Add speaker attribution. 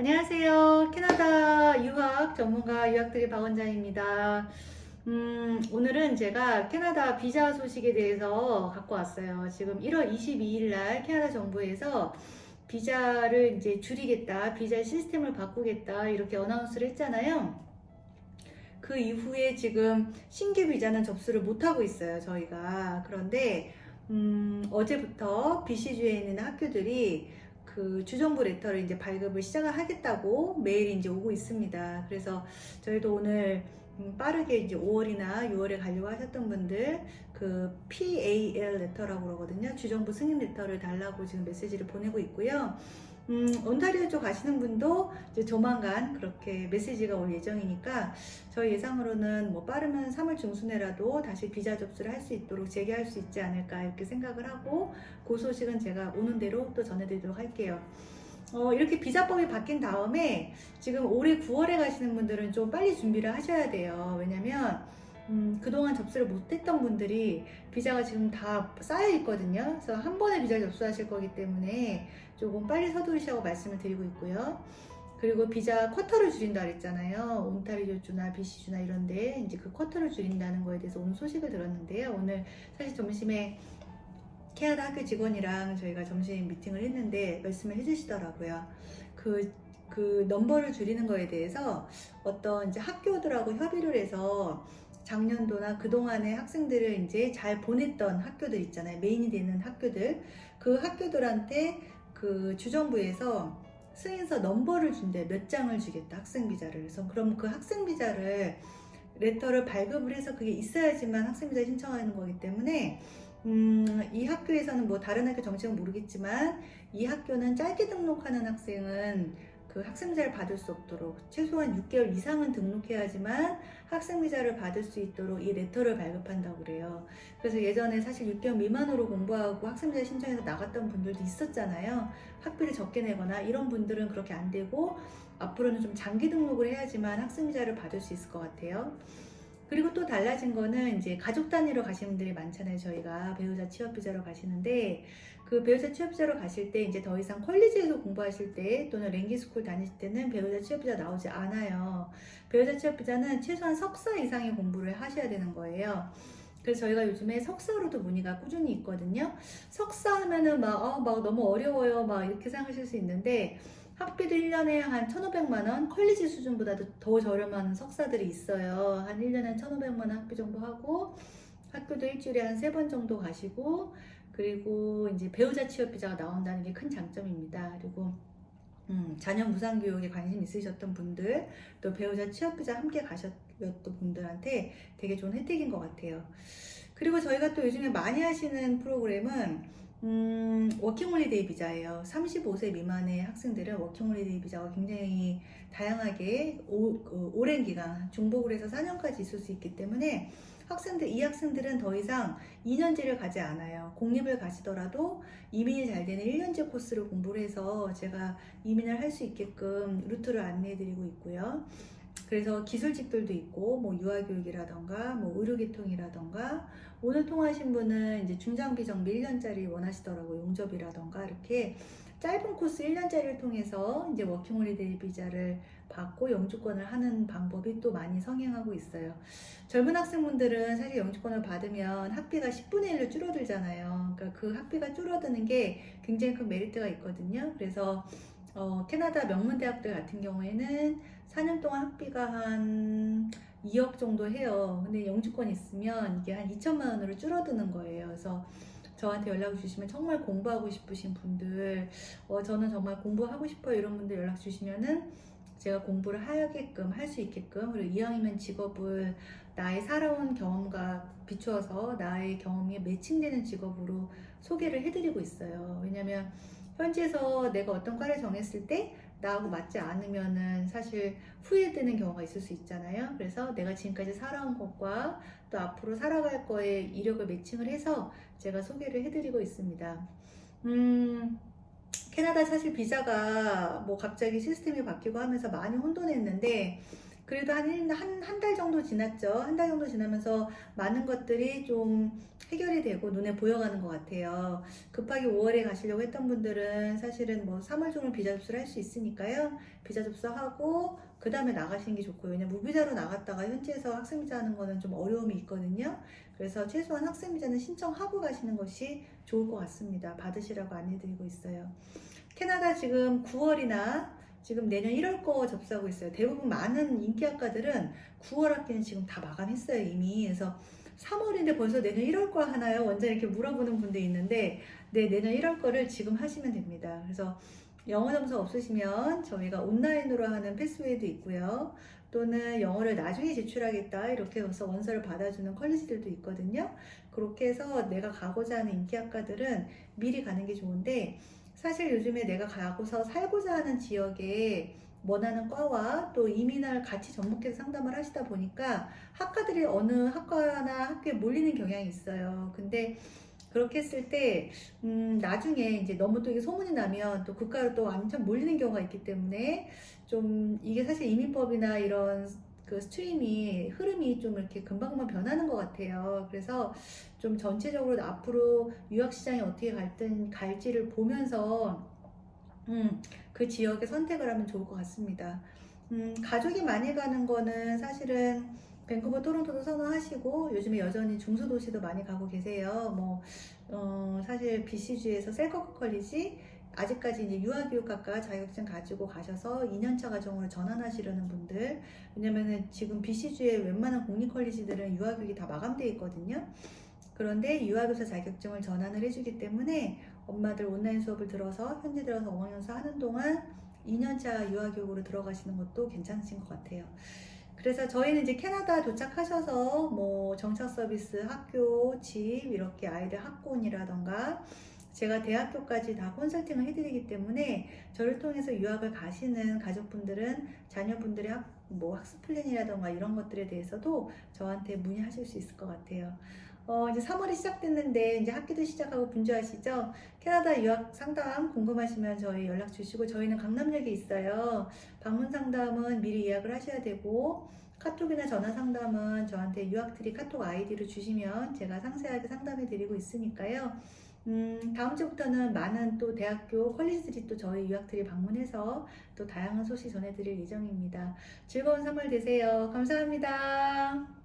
Speaker 1: 안녕하세요. 캐나다 유학 전문가 유학들의 박원장입니다. 음, 오늘은 제가 캐나다 비자 소식에 대해서 갖고 왔어요. 지금 1월 22일 날 캐나다 정부에서 비자를 이제 줄이겠다, 비자 시스템을 바꾸겠다, 이렇게 어나운스를 했잖아요. 그 이후에 지금 신규 비자는 접수를 못하고 있어요, 저희가. 그런데, 음, 어제부터 BC주에 있는 학교들이 그 주정부 레터를 이제 발급을 시작을 하겠다고 메일이 이제 오고 있습니다. 그래서 저희도 오늘 음, 빠르게 이제 5월이나 6월에 가려고 하셨던 분들 그 PAL 레터라고 그러거든요. 주정부 승인 레터를 달라고 지금 메시지를 보내고 있고요. 음, 온타리오 쪽 가시는 분도 이제 조만간 그렇게 메시지가 올 예정이니까 저희 예상으로는 뭐 빠르면 3월 중순에라도 다시 비자 접수를 할 수 있도록 재개할 수 있지 않을까 이렇게 생각을 하고 그 소식은 제가 오는 대로 또 전해드리도록 할게요. 어, 이렇게 비자법이 바뀐 다음에 지금 올해 9월에 가시는 분들은 좀 빨리 준비를 하셔야 돼요. 왜냐면 음, 그동안 접수를 못했던 분들이 비자가 지금 다 쌓여 있거든요. 그래서 한 번에 비자 접수하실 거기 때문에 조금 빨리 서두르시라고 말씀을 드리고 있고요. 그리고 비자 쿼터를 줄인다 그랬잖아요. 온타리오주나 BC주나 이런데 이제 그 쿼터를 줄인다는 거에 대해서 오늘 소식을 들었는데요. 오늘 사실 점심에 캐나다 학교 직원이랑 저희가 점심 미팅을 했는데 말씀을 해주시더라고요. 그, 그 넘버를 줄이는 거에 대해서 어떤 이제 학교들하고 협의를 해서 작년도나 그동안의 학생들을 이제 잘 보냈던 학교들 있잖아요. 메인이 되는 학교들. 그 학교들한테 그 주정부에서 승인서 넘버를 준대. 몇 장을 주겠다. 학생 비자를. 그래서 그럼 그 학생 비자를 레터를 발급을 해서 그게 있어야지만 학생 비자 신청하는 거기 때문에 음, 이 학교에서는 뭐 다른 학교 정책은 모르겠지만 이 학교는 짧게 등록하는 학생은 그 학생비자를 받을 수 없도록 최소한 6개월 이상은 등록해야지만 학생비자를 받을 수 있도록 이 레터를 발급한다고 그래요. 그래서 예전에 사실 6개월 미만으로 공부하고 학생비자 신청해서 나갔던 분들도 있었잖아요. 학비를 적게 내거나 이런 분들은 그렇게 안 되고 앞으로는 좀 장기 등록을 해야지만 학생비자를 받을 수 있을 것 같아요. 그리고 또 달라진 거는 이제 가족 단위로 가시는 분들이 많잖아요. 저희가 배우자 취업 비자로 가시는데 그 배우자 취업 비자로 가실 때 이제 더 이상 컬리지에서 공부하실 때 또는 랭기 스쿨 다니실 때는 배우자 취업 비자 나오지 않아요. 배우자 취업 비자는 최소한 석사 이상의 공부를 하셔야 되는 거예요. 그래서 저희가 요즘에 석사로도 문의가 꾸준히 있거든요. 석사 하면은 막, 어, 막 너무 어려워요. 막 이렇게 생각하실 수 있는데 학비도 1년에 한 1,500만 원, 컬리지 수준보다도 더 저렴한 석사들이 있어요. 한 1년에 한 1,500만 원 학비 정도 하고 학교도 일주일에 한 세 번 정도 가시고 그리고 이제 배우자 취업 비자가 나온다는 게 큰 장점입니다. 그리고 음, 자녀 무상 교육에 관심 있으셨던 분들, 또 배우자 취업 비자 함께 가셨던 분들한테 되게 좋은 혜택인 것 같아요. 그리고 저희가 또 요즘에 많이 하시는 프로그램은 음, 워킹홀리데이 비자예요. 35세 미만의 학생들은 워킹홀리데이 비자가 굉장히 다양하게 오, 그 오랜 기간 중복을 해서 4년까지 있을 수 있기 때문에 학생들 이 학생들은 더 이상 2년제를 가지 않아요. 공립을 가시더라도 이민이 잘 되는 1년제 코스를 공부를 해서 제가 이민을 할 수 있게끔 루트를 안내해 드리고 있고요. 그래서 기술직들도 있고 뭐 유아교육이라던가 뭐 의료계통이라던가 오늘 통하신 분은 이제 중장비 정비 1년짜리 원하시더라고요. 용접이라던가 이렇게 짧은 코스 1년짜리를 통해서 이제 워킹홀리데이 비자를 받고 영주권을 하는 방법이 또 많이 성행하고 있어요. 젊은 학생분들은 사실 영주권을 받으면 학비가 10분의 1로 줄어들잖아요. 그러니까 그 학비가 줄어드는 게 굉장히 큰 메리트가 있거든요. 그래서 어, 캐나다 명문대학들 같은 경우에는 4년 동안 학비가 한 2억 정도 해요. 근데 영주권 있으면 이게 한 2천만 원으로 줄어드는 거예요. 그래서 저한테 연락 주시면 정말 공부하고 싶으신 분들, 어, 저는 정말 공부하고 싶어요. 이런 분들 연락 주시면은 제가 공부를 하게끔 할 수 있게끔 그리고 이왕이면 직업을 나의 살아온 경험과 비추어서 나의 경험이 매칭되는 직업으로 소개를 해드리고 있어요. 왜냐면 현지에서 내가 어떤 과를 정했을 때 나하고 맞지 않으면은 사실 후회되는 경우가 있을 수 있잖아요. 그래서 내가 지금까지 살아온 것과 또 앞으로 살아갈 거에 이력을 매칭을 해서 제가 소개를 해드리고 있습니다. 음, 캐나다 사실 비자가 뭐 갑자기 시스템이 바뀌고 하면서 많이 혼돈했는데 그래도 한한 달 정도 지났죠. 한 달 정도 지나면서 많은 것들이 좀 해결이 되고 눈에 보여가는 것 같아요. 급하게 5월에 가시려고 했던 분들은 사실은 뭐 3월 중으로 비자 접수를 할 수 있으니까요. 비자 접수하고 그 다음에 나가시는 게 좋고요. 왜냐면 무비자로 나갔다가 현지에서 학생비자 하는 거는 좀 어려움이 있거든요. 그래서 최소한 학생비자는 신청하고 가시는 것이 좋을 것 같습니다. 받으시라고 안내드리고 있어요. 캐나다 지금 9월이나 지금 내년 1월 거 접수하고 있어요. 대부분 많은 인기 학과들은 9월 학기는 지금 다 마감했어요 이미. 그래서 3월인데 벌써 내년 1월 거 하나요? 원장 이렇게 물어보는 분들이 있는데 네 내년 1월 거를 지금 하시면 됩니다. 그래서 영어 점수 없으시면 저희가 온라인으로 하는 패스웨이도 있고요. 또는 영어를 나중에 제출하겠다 이렇게 해서 원서를 받아주는 컬리지들도 있거든요. 그렇게 해서 내가 가고자 하는 인기 학과들은 미리 가는 게 좋은데 사실 요즘에 내가 가고서 살고자 하는 지역에 원하는 과와 또 이민을 같이 접목해서 상담을 하시다 보니까 학과들이 어느 학과나 학교에 몰리는 경향이 있어요. 근데 그렇게 했을 때, 음, 나중에 이제 너무 또 이게 소문이 나면 또 국가로 또 완전 몰리는 경우가 있기 때문에 좀 이게 사실 이민법이나 이런 그 스트림이 흐름이 좀 이렇게 금방금방 변하는 것 같아요. 그래서 좀 전체적으로 앞으로 유학 시장이 어떻게 갈든 갈지를 보면서 음, 그 지역에 선택을 하면 좋을 것 같습니다. 음, 가족이 많이 가는 거는 사실은 밴쿠버, 토론토도 선호하시고 요즘에 여전히 중소도시도 많이 가고 계세요. 뭐 어, 사실 BC주에서 셀커크 컬리지 아직까지 이제 유아교육학과 자격증 가지고 가셔서 2년차 과정으로 전환하시려는 분들 왜냐면은 지금 BC주의 웬만한 공립컬리지들은 유아교육이 다 마감돼 있거든요. 그런데 유아교사 자격증을 전환을 해주기 때문에 엄마들 온라인 수업을 들어서 현지 들어서 어학연수 하는 동안 2년차 유아교육으로 들어가시는 것도 괜찮으신 것 같아요. 그래서 저희는 이제 캐나다 도착하셔서 뭐 정착 서비스, 학교, 집 이렇게 아이들 학군이라던가 제가 대학교까지 다 컨설팅을 해드리기 때문에 저를 통해서 유학을 가시는 가족분들은 자녀분들의 학, 뭐 학습 플랜이라던가 이런 것들에 대해서도 저한테 문의하실 수 있을 것 같아요. 어, 이제 3월이 시작됐는데 이제 학기도 시작하고 분주하시죠? 캐나다 유학 상담 궁금하시면 저희 연락 주시고 저희는 강남역에 있어요. 방문 상담은 미리 예약을 하셔야 되고 카톡이나 전화 상담은 저한테 유학트리 카톡 아이디를 주시면 제가 상세하게 상담해 드리고 있으니까요. 음, 다음 주부터는 많은 또 대학교 컬리지들이 또 저희 유학트리 방문해서 또 다양한 소식 전해드릴 예정입니다. 즐거운 3월 되세요. 감사합니다.